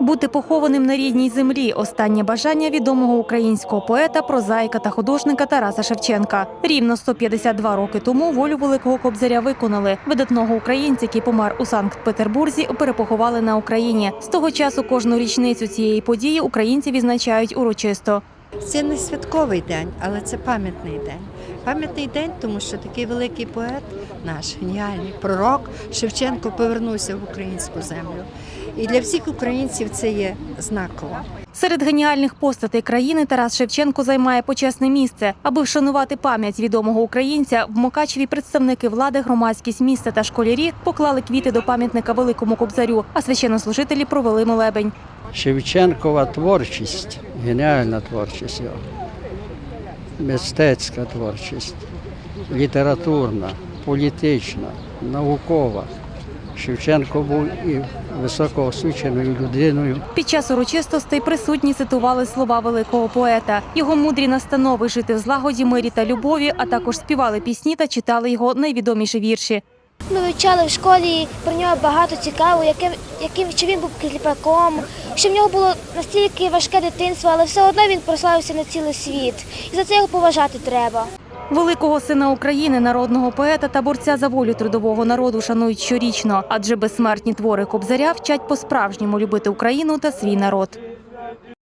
Бути похованим на рідній землі останнє бажання відомого українського поета, прозаїка та художника Тараса Шевченка. Рівно 152 роки тому волю великого кобзаря виконали. Видатного українця, який помер у Санкт-Петербурзі, перепоховали на Україні. З того часу кожну річницю цієї події українці відзначають урочисто. Це не святковий день, але це пам'ятний день. Пам'ятний день, тому що такий великий поет, наш геніальний пророк Шевченко повернувся в українську землю. І для всіх українців це є знаково. Серед геніальних постатей країни Тарас Шевченко займає почесне місце. Аби вшанувати пам'ять відомого українця, в Мукачеві представники влади, громадськість міста та школярі поклали квіти до пам'ятника великому кобзарю, а священнослужителі провели молебень. Шевченкова творчість, геніальна творчість його, мистецька творчість, літературна, політична, наукова. Шевченко був і високоосвіченою людиною. Під час урочистостей присутні цитували слова великого поета, його мудрі настанови жити в злагоді, мирі та любові, а також співали пісні та читали його найвідоміші вірші. Ми вивчали в школі про нього багато цікавого, яким, яким що він був кліпаком, що в нього було настільки важке дитинство, але все одно він прославився на цілий світ. І за це його поважати треба. Великого сина України, народного поета та борця за волю трудового народу шанують щорічно, адже безсмертні твори кобзаря вчать по-справжньому любити Україну та свій народ.